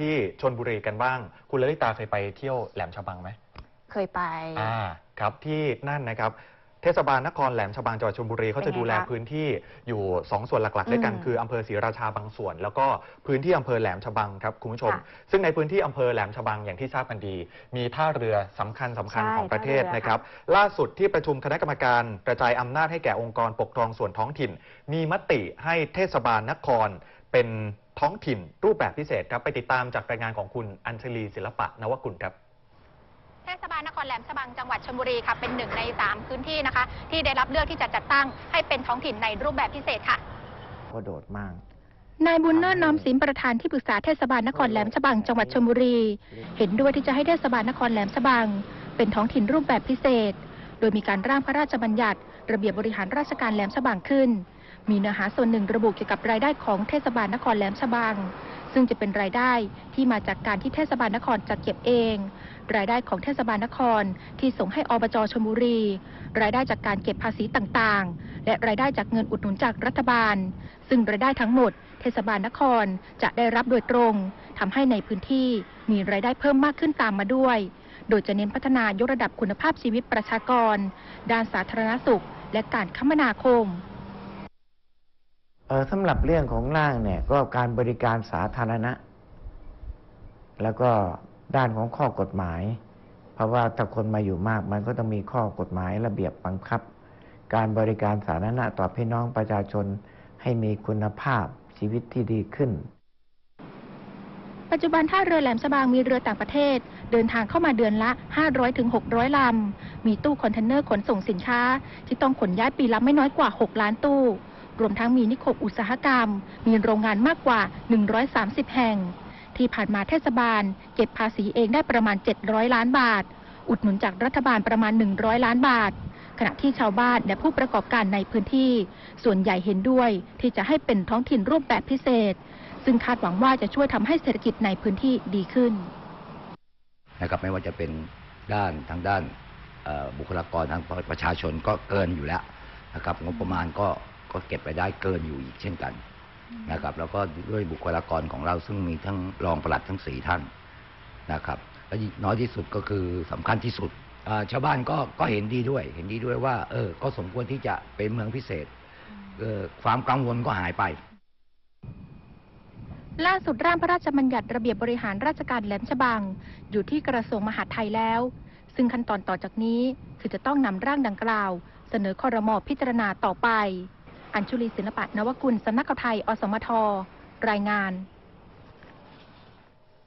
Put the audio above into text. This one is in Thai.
ที่ชนบุรีกันบ้าง คุณลลิตาเคยไปเที่ยวแหลมฉบังไหมเคยไป อ่าครับที่นั่นนะครับ เทศบาลนครแหลมฉบังจังหวัดชลบุรีเขาจะเป็นไงดูแลคะพื้นที่อยู่ 2 ส่วนหลักๆ ด้วยกันอืมคืออำเภอศรีราชาบางส่วน แล้วก็พื้นที่อำเภอแหลมฉบังครับคุณผู้ชมค่ะซึ่งในพื้นที่อำเภอแหลมฉบังอย่างที่ทราบกันดี มีท่าเรือสำคัญสำคัญใช่ของประเทศท่าเรือนะครับ ล่าสุดที่ประชุมคณะกรรมการกระจายอำนาจให้แก่องค์กรปกครองส่วนท้องถิ่น มีมติให้เทศบาลนคร เป็นท้องถิ่นรูปแบบพิเศษครับ ไปติดตามจากรายงานของคุณอัญชลีศิลปะนวกุลครับเทศบาลนครแหลมฉบังจังหวัดชลบุรีค่ะเป็นหนึ่งใน 3 พื้นที่นะคะ ที่ได้รับเลือกที่จะจัดตั้งให้เป็นท้องถิ่นในรูปแบบพิเศษค่ะก็โดดมากนายบุญเนิศน้อมศิลป์ประธานที่ปรึกษาเทศบาลนครแหลมฉบังจังหวัดชลบุรี เห็นด้วยที่จะให้เทศบาลนครแหลมฉบัง เป็นท้องถิ่นรูปแบบพิเศษ โดยมีการร่างพระราชบัญญัติ ระเบียบบริหารราชการแหลมฉบังขึ้น มีเนื้อหาส่วนหนึ่งระบุเกี่ยวกับรายได้ของเทศบาลนครแหลมฉบัง ซึ่งจะเป็นรายได้ที่มาจากการที่เทศบาลนครจัดเก็บเอง รายได้ของเทศบาลนครที่ส่งให้อบจชลบุรี รายได้จากการเก็บภาษีต่างๆ และรายได้จากเงินอุดหนุนจากรัฐบาล ซึ่งรายได้ทั้งหมด เทศบาลนครจะได้รับโดยตรงทำให้ในพื้นที่มีรายได้เพิ่มมากขึ้นตามมาด้วย โดยจะเน้นพัฒนายกระดับคุณภาพชีวิตประชากร ด้านสาธารณสุข และการคมนาคม สำหรับเรื่องของร่างเนี่ยก็การบริการสาธารณะ แล้วก็ด้านของข้อกฎหมาย เพราะว่าถ้าคนมาอยู่มากมันก็ต้องมีข้อกฎหมายระเบียบบังคับ การบริการสาธารณะต่อพี่น้องประชาชนให้มีคุณภาพชีวิตที่ดีขึ้น ปัจจุบันท่าเรือแหลมฉบังมีเรือต่างประเทศ เดินทางเข้ามาเดือนละ 500-600 ลำ มีตู้คอนเทนเนอร์ขนส่งสินค้า ที่ต้องขนย้ายปีละไม่น้อยกว่า 6 ล้านตู้ รวมทั้งมีนิคมอุตสาหกรรม มีโรงงานมากกว่า 130 แห่ง ที่ผ่านมาเทศบาล เก็บภาษีเองได้ประมาณ 700 ล้านบาท อุดหนุนจากรัฐบาลประมาณ 100 ล้านบาท ขณะที่ชาวบ้านและผู้ประกอบการในพื้นที่ ส่วนใหญ่เห็นด้วยที่จะให้เป็นท้องถิ่นรูปแบบพิเศษ ซึ่งคาดหวังว่าจะช่วยทำให้เศรษฐกิจในพื้นที่ดีขึ้นนะครับไม่ว่าจะเป็นด้านทางด้านบุคลากรทางประชาชนก็เกินอยู่แล้วนะครับงบประมาณก็ ก็เก็บไปได้เกินอยู่อีกเช่นกันนะครับ แล้วก็ด้วยบุคลากรของเราซึ่งมีทั้งรองปลัดทั้งสี่ท่านนะครับ และน้อยที่สุดก็คือสำคัญที่สุดอ่าชาวบ้านก็ก็เห็นดีด้วย เห็นดีด้วยว่า เออ ก็สมควรที่จะเป็นเมืองพิเศษเออความกังวลก็หายไป ล่าสุดร่างพระราชบัญญัติระเบียบบริหารราชการแหลมฉบัง อยู่ที่กระทรวงมหาดไทยแล้ว ซึ่งขั้นตอนต่อจากนี้คือจะต้องนำร่างดังกล่าว เสนอคอรมอพิจารณาต่อไป อัญชุลีศิลปะนวกุลสำนักข่าวไทย อสมท รายงาน